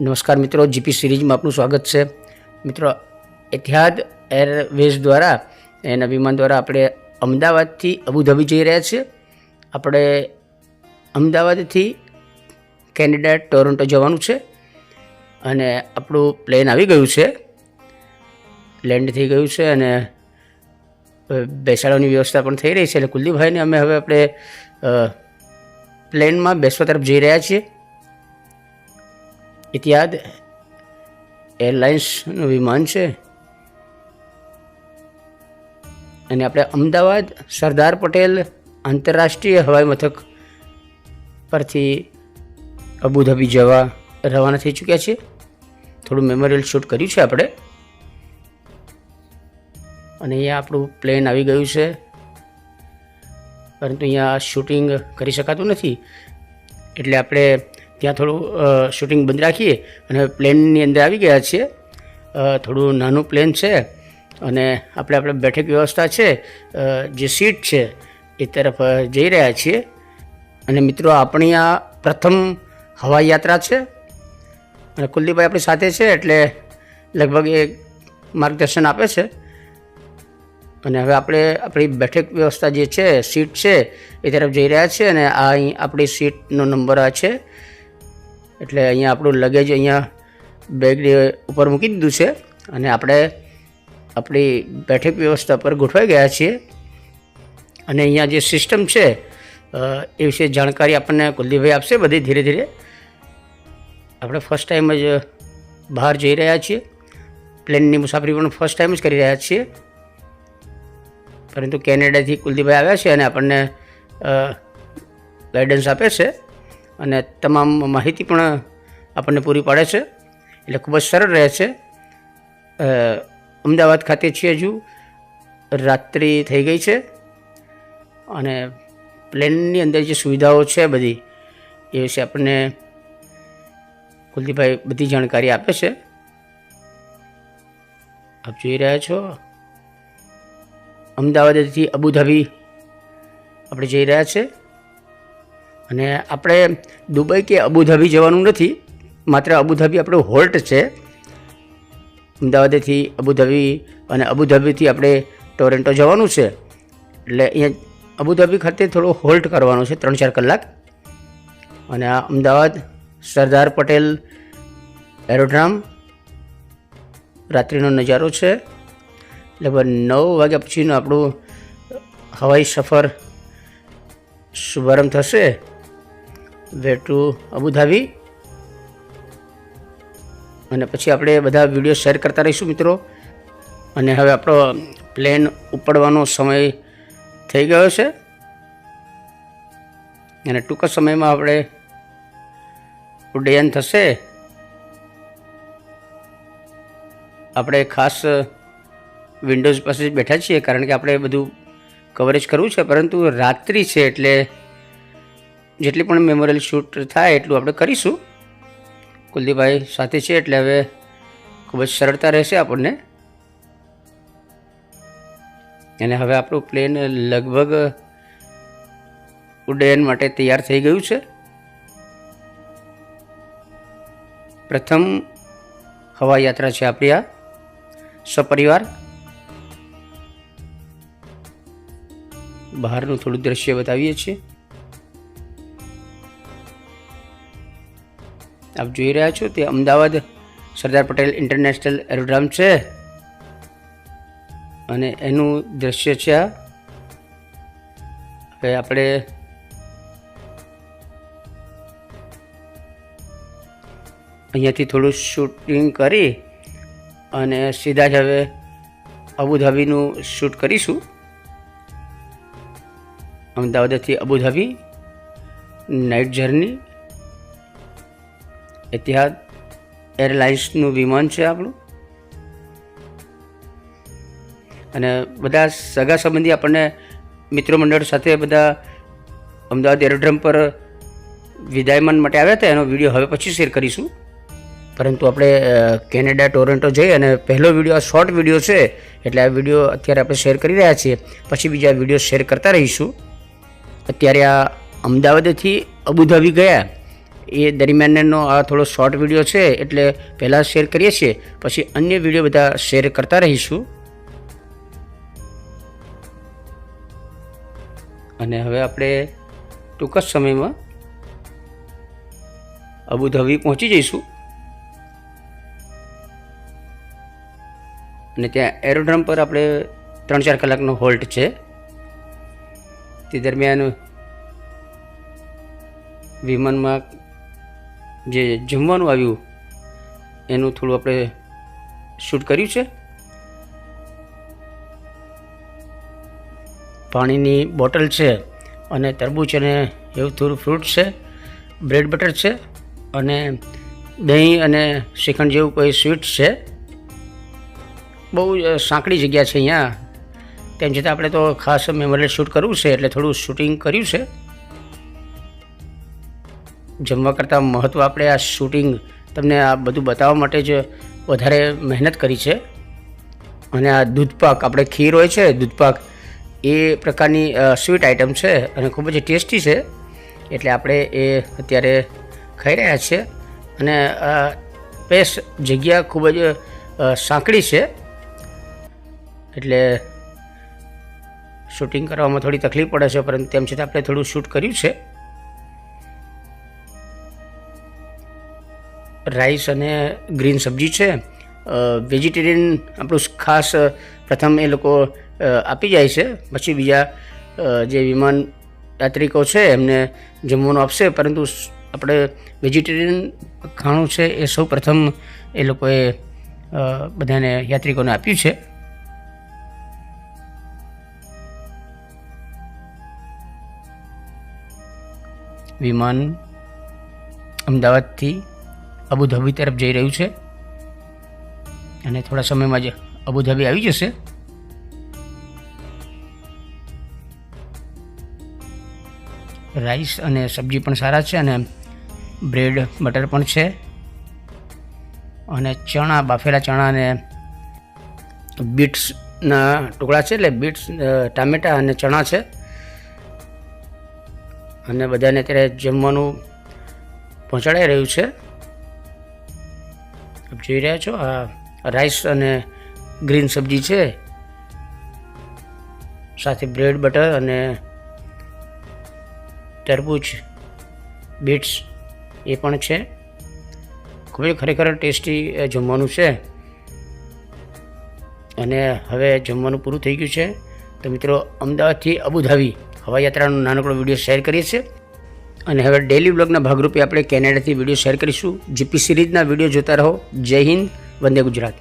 નમસ્કાર મિત્રો જીપી સિરીઝમાં આપનું સ્વાગત છે. મિત્રો એતિહાદ એરવેઝ દ્વારા એના વિમાન દ્વારા આપણે અમદાવાદથી અબુધાબી જઈ રહ્યા છીએ. આપણે અમદાવાદથી કેનેડા, ટોરન્ટો જવાનું છે અને આપણું પ્લેન આવી ગયું છે. લેન્ડ થઈ ગયું છે અને બેસાડવાની વ્યવસ્થા પણ થઈ રહી છે. એટલે કુલદીપભાઈને અમે હવે આપણે પ્લેનમાં બેસવા તરફ જઈ રહ્યા છીએ. ઇતિહાદ એરલાઇન્સનું વિમાન છે. અને આપણે અમદાવાદ સરદાર પટેલ આંતરરાષ્ટ્રીય હવાઈ મથક પરથી અબુધાબી જવા રવાના થઈ ચૂક્યા છીએ. થોડું મેમોરિયલ શૂટ કર્યું છે આપણે. અને અહીંયા આપણું પ્લેન આવી ગયું છે. પરંતુ અહીંયા શૂટિંગ કરી શકાતું નથી. એટલે આપણે ત્યાં થોડું શૂટિંગ બંધ રાખીએ અને પ્લેનની અંદર આવી ગયા છીએ. થોડું નાનું પ્લેન છે અને આપણે આપણે બેઠક વ્યવસ્થા છે. જે સીટ છે એ તરફ જઈ રહ્યા છીએ. અને મિત્રો, આપણી આ પ્રથમ હવાઈ યાત્રા છે. અને કુલદીપભાઈ આપણી સાથે છે એટલે લગભગ એ માર્ગદર્શન આપે છે. અને હવે આપણે આપણી બેઠક વ્યવસ્થા જે છે, સીટ છે એ તરફ જઈ રહ્યા છીએ અને આ અહીં આપણી સીટનો નંબર આ છે. એટલે અહીંયા આપણું લગેજ અહીંયા બેગ ઉપર મૂકી દીધું છે અને આપણે આપણી બેઠક વ્યવસ્થા પર ગોઠવાઈ ગયા છીએ. અને અહીંયા જે સિસ્ટમ છે એ વિશે જાણકારી આપણને કુલદીપભાઈ આપશે બધી ધીરે ધીરે. આપણે ફર્સ્ટ ટાઈમ જ બહાર જઈ રહ્યા છીએ. પ્લેનની મુસાફરી પણ ફર્સ્ટ ટાઈમ જ કરી રહ્યા છીએ. પરંતુ કેનેડાથી કુલદીપભાઈ આવ્યા છે અને આપણને ગાઈડન્સ આપે છે. અને તમામ માહિતી પણ આપણને પૂરી પાડે છે. એટલે ખૂબ જ સરળ રહે છે. અમદાવાદ ખાતે છીએ હજુ. રાત્રિ થઈ ગઈ છે. અને પ્લેનની અંદર જે સુવિધાઓ છે બધી, એ વિશે આપણને કુલદીપભાઈ બધી જાણકારી આપે છે. આપ જોઈ રહ્યા છો. અમદાવાદથી અબુધાબી આપણે જઈ રહ્યા છે. અને આપણે દુબઈ કે અબુધાબી જવાનું નથી, માત્ર અબુધાબી આપણું હોલ્ટ છે. અમદાવાદથી અબુધાબી અને અબુધાબીથી આપણે ટોરેન્ટો જવાનું છે. એટલે અહીંયા અબુધાબી ખાતે થોડો હોલ્ટ કરવાનો છે, ત્રણ ચાર કલાક. અને આ અમદાવાદ, સરદાર પટેલ એરોડ્રામ રાત્રિનો નજારો છે. લગભગ નવ વાગ્યા પછીનું આપણું હવાઈ સફર શુભારંભ થશે. Way to Abu Dhabi. અને પછી આપણે બધા વીડિયો શેર કરતા રહીશું મિત્રો. અને હવે આપણો પ્લેન ઉપડવાનો સમય થઈ ગયો છે. અને ટૂંક સમયમાં આપણે ઉડ્ડયન થશે. આપણે ખાસ વિન્ડોઝ પાસે જ બેઠા છીએ કારણ કે આપણે બધું કવરેજ કરવું છે. પરંતુ રાત્રિ છે એટલે જેટલી પણ મેમોરિયલ શૂટ થાય એટલું આપણે કરીશું. કુલદીપભાઈ સાથે છે એટલે હવે ખૂબ જ સરળતા રહેશે આપણને. અને હવે આપણું પ્લેન લગભગ ઉડ્ડયન માટે તૈયાર થઈ ગયું છે. પ્રથમ હવાઈ યાત્રા છે આપણી આ. સપરિવાર. બહારનું થોડું દ્રશ્ય બતાવીએ છીએ. આપ જોઈ રહ્યા છો તે અમદાવાદ સરદાર પટેલ ઇન્ટરનેશનલ એરોડ્રામ છે. અને એનું દ્રશ્ય છે આ. હવે આપણે અહીંયાથી થોડું શૂટિંગ કરી અને સીધા જ હવે અબુધાબીનું શૂટ કરીશું. અમદાવાદથી Abu Dhabi, night journey Etihad એરલાઇન્સનું વિમાન છે આપણું. અને બધા સગા સંબંધી આપણને મિત્રો મંડળ સાથે બધા અમદાવાદ એરોડ્રમ પર વિદાયમાન માટે આવ્યા હતા. એનો વીડિયો હવે પછી શેર કરીશું. પરંતુ આપણે કેનેડા, ટોરન્ટો જઈ અને પહેલો વીડિયો, આ શોર્ટ વીડિયો છે, એટલે આ વીડિયો અત્યારે આપણે શેર કરી રહ્યા છીએ. પછી બીજા વીડિયો શેર કરતા રહીશું. અત્યારે આ અમદાવાદથી અબુધાબી ગયા. એ દરમિયાનનો આ થોડો શોર્ટ વીડિયો છે, એટલે પહેલાં શેર કરીએ છીએ, પછી અન્ય વીડિયો બધા શેર કરતા રહીશું. અને હવે આપણે ટૂંક જ સમયમાં અબુધાબી પહોંચી જઈશું. અને ત્યાં એરોડ્રમ પર આપણે ત્રણ ચાર કલાકનો હોલ્ટ છે. તે દરમિયાન વિમાનમાં જે જમવાનું આવ્યું, એનું થોડું આપણે શૂટ કર્યું છે. પાણીની બોટલ છે અને તરબૂચ અને એવું થોડું ફ્રૂટ છે બ્રેડ બટર છે અને દહીં અને શ્રીખંડ જેવું કોઈ સ્વીટ છે. બહુ સાંકડી જગ્યા છે અહીંયા. તેમ છતાં આપણે તો ખાસ મેમોરિયલ શૂટ કરવું છે એટલે થોડું શૂટિંગ કર્યું છે. જમવા કરતાં મહત્ત્વ આપણે આ શૂટિંગ તમને આ બધું બતાવવા માટે જ વધારે મહેનત કરી છે. અને આ દૂધપાક આપણે ખીર હોય છે દૂધપાક એ પ્રકારની સ્વીટ આઇટમ છે અને ખૂબ જ ટેસ્ટી છે. એટલે આપણે એ અત્યારે ખાઈ રહ્યા છીએ. અને બેસ્ટ જગ્યા ખૂબ જ સાંકડી છે. એટલે શૂટિંગ કરવામાં થોડી તકલીફ પડે છે, પરંતુ તેમ છતાં આપણે થોડું શૂટ કર્યું છે. રાઈસ અને ગ્રીન સબ્જી છે. વેજીટેરિયન આપણું ખાસ પ્રથમ એ લોકો આપી જાય છે. પછી બીજા જે વિમાન યાત્રિકો છે, એમને જમવાનું આપશે. પરંતુ આપણે વેજીટેરિયન ખાણું છે એ સૌ પ્રથમ એ લોકોએ બધાને યાત્રિકોને આપ્યું છે. વિમાન અમદાવાદથી અબુધાબી તરફ જઈ રહ્યું છે. અને થોડા સમયમાં જ અબુધાબી આવી જશે. રાઈસ અને સબ્જી પણ સારા છે અને બ્રેડ, બટર પણ છે. અને ચણા, બાફેલા ચણા અને બીટ્સના ટુકડા છે એટલે બીટ્સ ટામેટા અને ચણા છે. અને બધાને અત્યારે જમવાનું પહોંચાડાઈ રહ્યું છે. જોઈ રહ્યા છો? આ રાઈસ અને ગ્રીન સબ્જી છે. સાથે બ્રેડ બટર અને તરબૂચ બીટ્સ એ પણ છે. ખૂબ જ ખરેખર ટેસ્ટી જમવાનું છે. અને હવે જમવાનું પૂરું થઈ ગયું છે. તો મિત્રો, અમદાવાદથી અબુધાબી હવાઈ યાત્રાનો નાનકડો વીડિયો શેર કરીએ છીએ. અને હવે ડેલી બ્લોગના ભાગરૂપે આપણે કેનેડાથી વીડિયો શેર કરીશું. જીપી સિરીઝના વીડિયો જોતા રહો. જય હિન્દ. વંદે ગુજરાત.